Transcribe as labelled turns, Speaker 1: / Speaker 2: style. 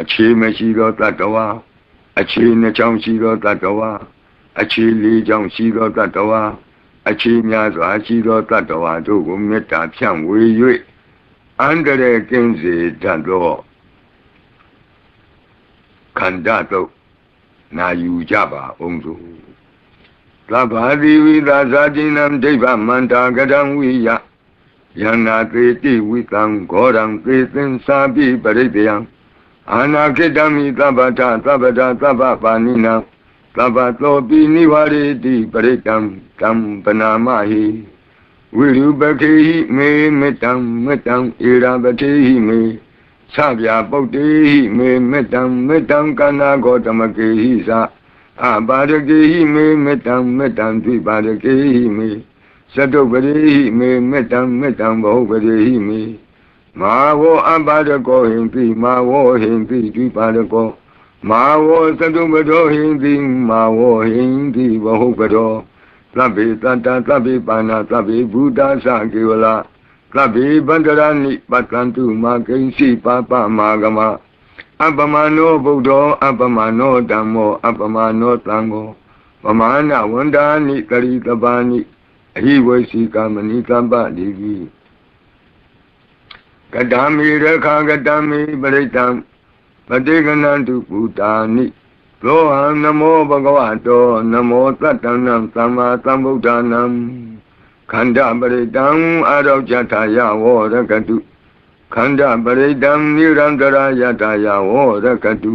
Speaker 1: အခြေမရှိသောတတ္တဝါအခြေနှချောင်းရှိသောတတ္တဝါအခြေလေးချောင်းရှိသောတတ္တဝါအခြေများစွာရှိသောတတ္တဝါတို့ကိုမေတ္တာဖြန့်ဝေ၍အန္တရာယ်ကင်းစေတတ်သောခန္ဓာတို့နာယူကြပါအောင်စို့သဗ္ဗာတိဝိသာဇာတိနံဒိဗ္ဗမန္တာကတံဝိယယန္နာသေတိဝိတံဂောရံသေသင်္စာပိပရိတယံ အာနာခိတမိသဗ္ဗတသဗ္ဗတသဗ္ဗပါဏိနံသဗ္ဗသောပိနိဝရေတိပရိတံတံပနာမဟိဝိရုပခေဟိမေမေတ္တံမေတ္တံဧရာပတိဟိမေသဗျာပုတ်တေဟိမေမေတ္တံမေတ္တံကနာဂောတမကေဟိသာအပါရကေဟိမေမေတ္တံမေတ္တံ ద్వ ိပါရကေဟိမေသတုပရိဟိမေမေတ္တံမေတ္တံဘောပရိဟိမေ မာဝောအပါရကောဟိပိမာဝောဟိပိ ద్వ ိပါရကောမာဝောသတုပတောဟိပိမာဝောဟိပိဘောပတောသဗ္ဗေတတ္တသဗ္ဗေပါဏသဗ္ဗေဘူတာသကေဝလာသဗ္ဗေဗန္တရဏိပတ္တန္တုမာကိဉ္စီပါပမာဂမအပ္ပမနောဗုဒ္ဓောအပ္ပမနောဓမ္မောအပ္ပမနောသံဃောပမာဏဝန္ဒာနိကရိတပါနိအဟိဝေစီကမဏိတပ္ပတိကိ ကတံမိရခာကတံမိပရိတံပတိကနန္တုပုတာနိသောဟံနမောဘဂဝတောနမောတတ္တနံသမ္မာသမ္ဗုဒ္ဓနာခန္ဓာပရိတံအာရောကြထာယဝောရကတုခန္ဓာပရိတံနိရန္တရာယထာယဝောရကတု